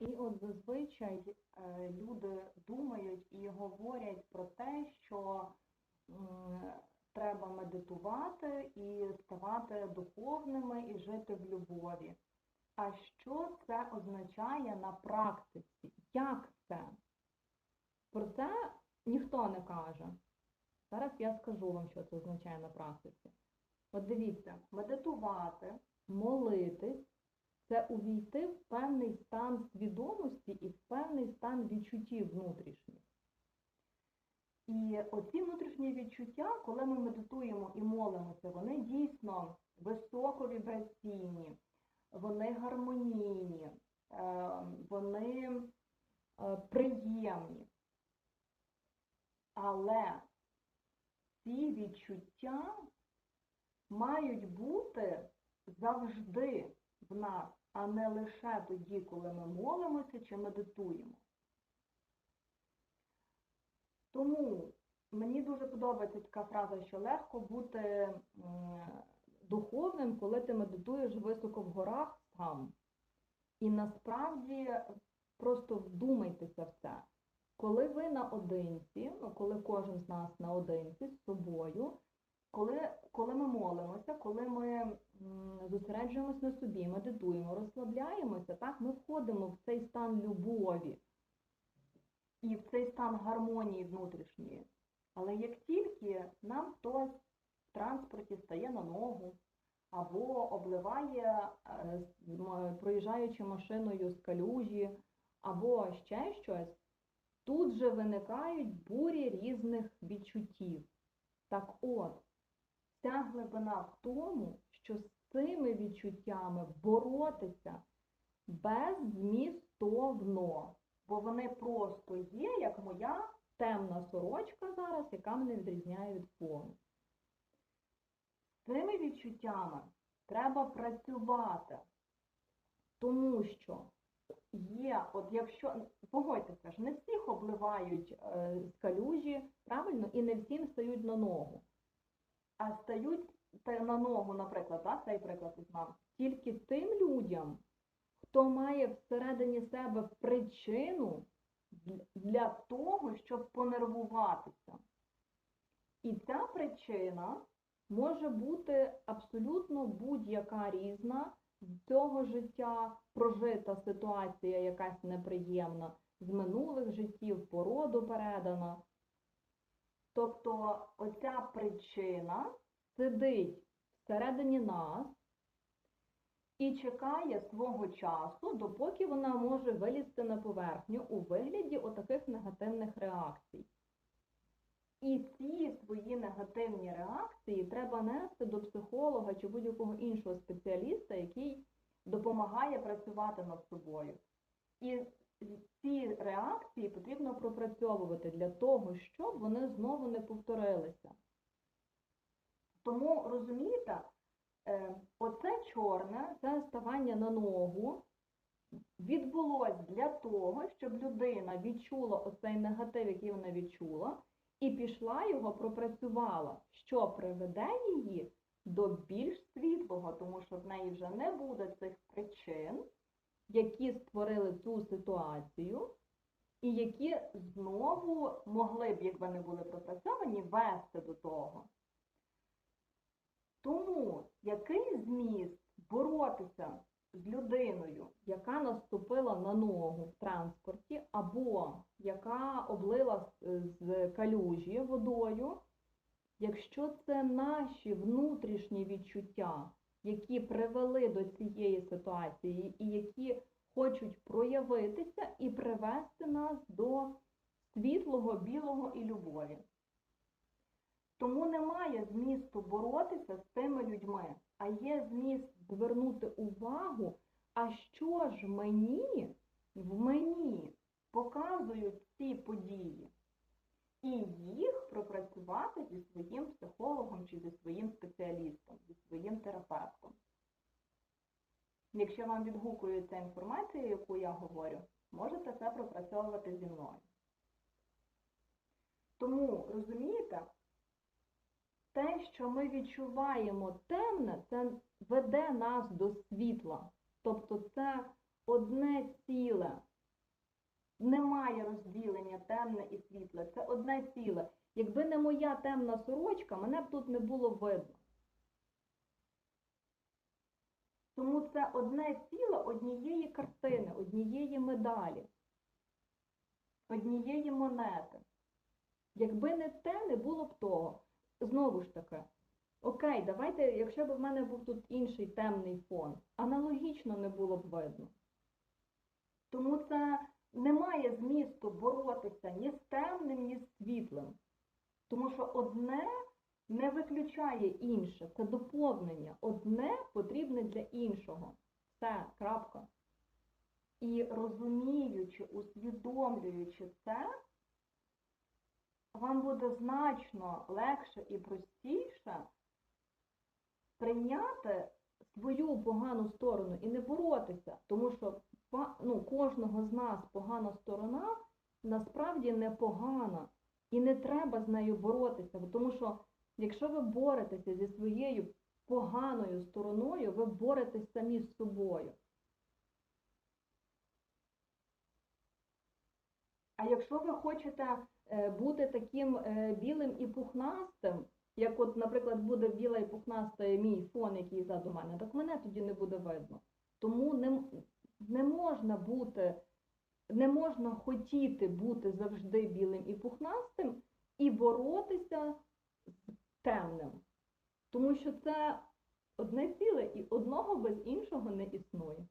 І от зазвичай е, люди думають і говорять про те, що треба медитувати і ставати духовними і жити в любові. А що це означає на практиці? Як це? Про це ніхто не каже. Зараз я скажу вам, що це означає на практиці. От дивіться, медитувати, молитись це увійти в певний стан свідомості і в певний стан відчуттів внутрішніх. І оці внутрішні відчуття, коли ми медитуємо і молимося, вони дійсно високовібраційні, вони гармонійні, е, вони е, приємні. Але ці відчуття мають бути завжди в нас, а не лише тоді, коли ми молимося чи медитуємо. Тому мені дуже подобається така фраза, що легко бути духовним, коли ти медитуєш високо в горах сам. І насправді просто вдумайтеся в це. Коли ви наодинці, коли кожен з нас наодинці з собою, коли, коли ми молимося, коли ми м, зосереджуємось на собі, медитуємо, розслабляємося, так, ми входимо в цей стан любові і в цей стан гармонії внутрішньої. Але як тільки нам хтось в транспорті стає на ногу, або обливає, е, проїжджаючи машиною з калюжі, або ще щось, тут же виникають бурі різних відчуттів. Так от, ця глибина в тому, що з цими відчуттями боротися беззмістовно, бо вони просто є, як моя темна сорочка зараз, яка мене відрізняє від фону. З цими відчуттями треба працювати, тому що є, от якщо, погодьтеся ж, не всіх обливають е, з калюжі, правильно, і не всім стають на ногу. А стають на ногу, наприклад, так, цей приклад візьмемо, тільки тим людям, хто має всередині себе причину для- того, щоб понервуватися. І ця причина може бути абсолютно будь-яка різна з цього життя, прожита ситуація якась неприємна, з минулих життів, породу передана. Тобто оця причина сидить всередині нас і чекає свого часу, допоки вона може вилізти на поверхню у вигляді отаких негативних реакцій. І ці свої негативні реакції треба нести до психолога чи будь-якого іншого спеціаліста, який допомагає працювати над собою. І ці реакції потрібно пропрацьовувати для того, щоб вони знову не повторилися. Тому, розумієте, е, оце чорне, це ставання на ногу, відбулось для того, щоб людина відчула оцей негатив, який вона відчула, і пішла його пропрацювала, що приведе її до більш світлого, тому що в неї вже не буде цих причин, які створили цю ситуацію, і які знову могли б, якби не були пропрацьовані, вести до того. Тому який зміст боротися з людиною, яка наступила на ногу в транспорті, або яка облила з калюжі водою, якщо це наші внутрішні відчуття, які привели до цієї ситуації і які хочуть проявитися і привести нас до світлого, білого і любові. Тому немає змісту боротися з тими людьми, а є зміст звернути увагу, а що ж мені в мені показують ці події, і їх пропрацювати зі своїм психологом чи зі своїм спеціалістом, зі своїм терапевтом. Якщо вам відгукується інформація, яку я говорю, можете це пропрацьовувати зі мною. Тому, розумієте, те, що ми відчуваємо темне, це веде нас до світла. Тобто це одне ціле. Немає розділення темне і світле. Це одне ціле. Якби не моя темна сорочка, мене б тут не було видно. Тому це одне ціле однієї картини, однієї медалі, однієї монети. Якби не те, не було б того. Знову ж таки, окей, давайте, якщо б в мене був тут інший темний фон, аналогічно не було б видно. Тому це немає змісту боротися ні з темним, ні з світлим. Тому що одне не виключає інше, це доповнення. Одне потрібне для іншого. Все, крапка. І розуміючи, усвідомлюючи це, вам буде значно легше і простіше прийняти свою погану сторону і не боротися, тому що ну, кожного з нас погана сторона насправді не погана, і не треба з нею боротися, тому що якщо ви боретеся зі своєю поганою стороною, ви боретесь самі з собою. А якщо ви хочете е, бути таким е, білим і пухнастим, як от, наприклад, буде біла і пухнаста мій фон, який ззаду мене, так мене тоді не буде видно. Тому не, не можна бути, не можна хотіти бути завжди білим і пухнастим і боротися темним. Тому що це одне ціле і одного без іншого не існує.